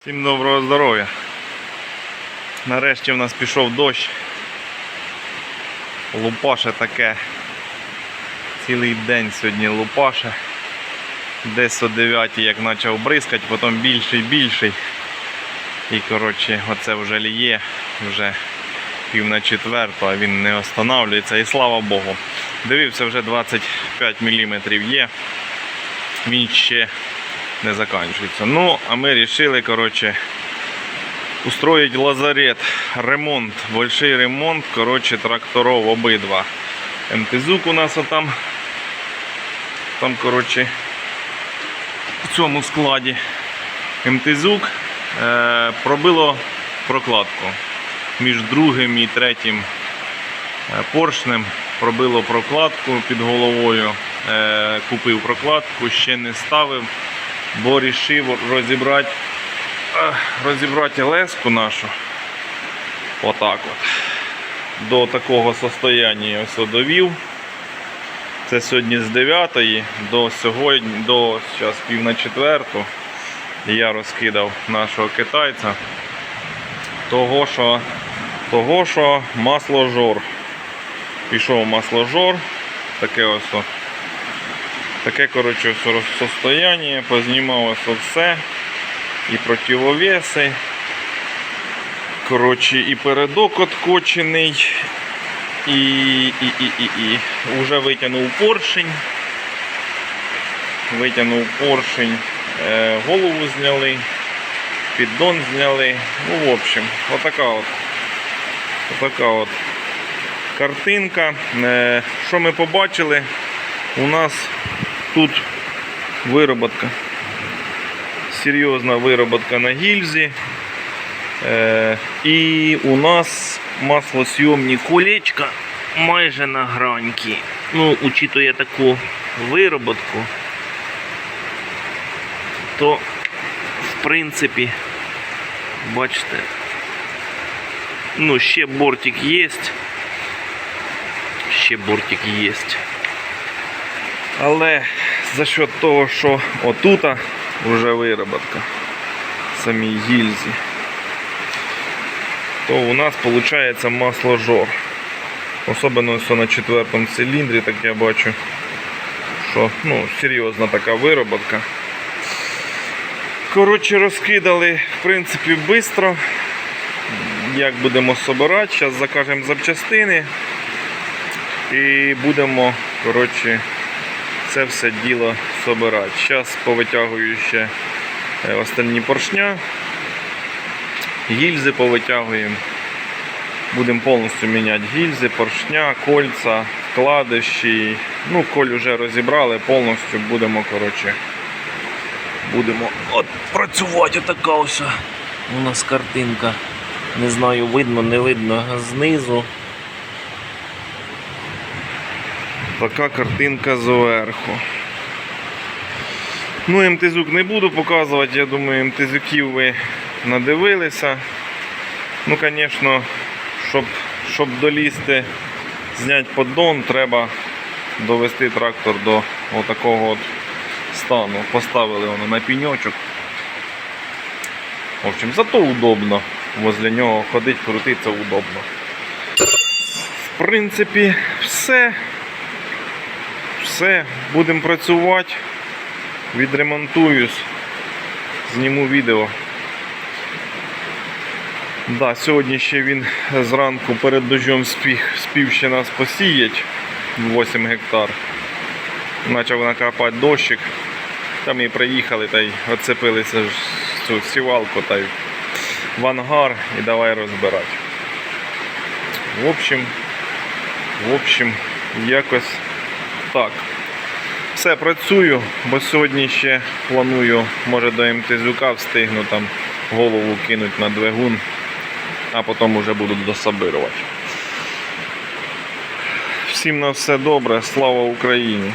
Всім доброго здоров'я. Нарешті в нас пішов дощ. Лупаше таке. Цілий день сьогодні лупаше. Десь о 9 як почав бризкати, потім більший, більший. І коротше, оце вже ліє, вже пів на четверту, а він не останавлюється. І слава Богу. Дивився, вже 25 мм є. Він ще не заканчується. Ну, а ми вирішили, коротше, устроить лазарет, ремонт, большой ремонт, коротше, тракторов обидва. МТЗУК у нас отам, там, коротше, в цьому складі МТЗУК е, пробило прокладку між другим і третім е, поршнем пробило прокладку під головою. Е, купив прокладку, ще не ставив, бо вирішив розібрати, розібрати леску нашу. Отак от. До такого состояння ось довів. Це сьогодні з 9 до сьогодні, до зараз пів на четверту. Я розкидав нашого китайця. Того, що, того, що масложор. Пішов масложор. Таке ось. Таке, коротше, состояние, познімалося все. І противовеси. Коротше, і передок откочений. І, і, і, і, і. Уже витягнув поршень. Витягнув поршень, е, голову зняли, піддон зняли. Ну, в общем, отака от. Отака от картинка. Е, Що ми побачили? У нас тут вироботка. Серйозна вироботка на гільзі. Е, і у нас маслосйомні колечка майже на граньки. Ну, учитує таку вироботку, то в принципі, бачите, ну, ще бортик є. Ще бортик є. Але за счет того, що отута вже вироботка самій гільзі, то у нас виходить масложор. Особливо на четвертому циліндрі, так я бачу, що ну, серйозна така вироботка. Коротше, розкидали, в принципі, швидко. Як будемо собирати, зараз закажемо запчастини і будемо, коротше, це все діло собирати. Зараз повитягую ще е, остальні поршня, гільзи повитягуємо. Будемо повністю міняти гільзи, поршня, кольця, вкладиші. Ну, коль вже розібрали, повністю будемо, коротше, будемо от працювати. Отака ось у нас картинка. Не знаю, видно, не видно знизу. Така картинка зверху. Ну, МТЗУК не буду показувати, я думаю, МТЗюків ви надивилися. Ну, звісно, щоб, щоб долізти, зняти поддон, треба довести трактор до отакого от стану. Поставили воно на піньочок. В общем, зато удобно. Возле нього ходить, крутиться удобно. В принципі, все. Все, будемо працювати. Відремонтуюсь. Зніму відео. Да, сьогодні ще він зранку перед дощом спів, спів ще нас посіять 8 гектар. Почав накапати дощик. Там і приїхали та й оцепилися цю сівалку та й в ангар і давай розбирати. В общем, в общем, якось так. Все, працюю, бо сьогодні ще планую, може до МТЗюка встигну там голову кинуть на двигун, а потім вже буду досабирувати. Всім на все добре, слава Україні!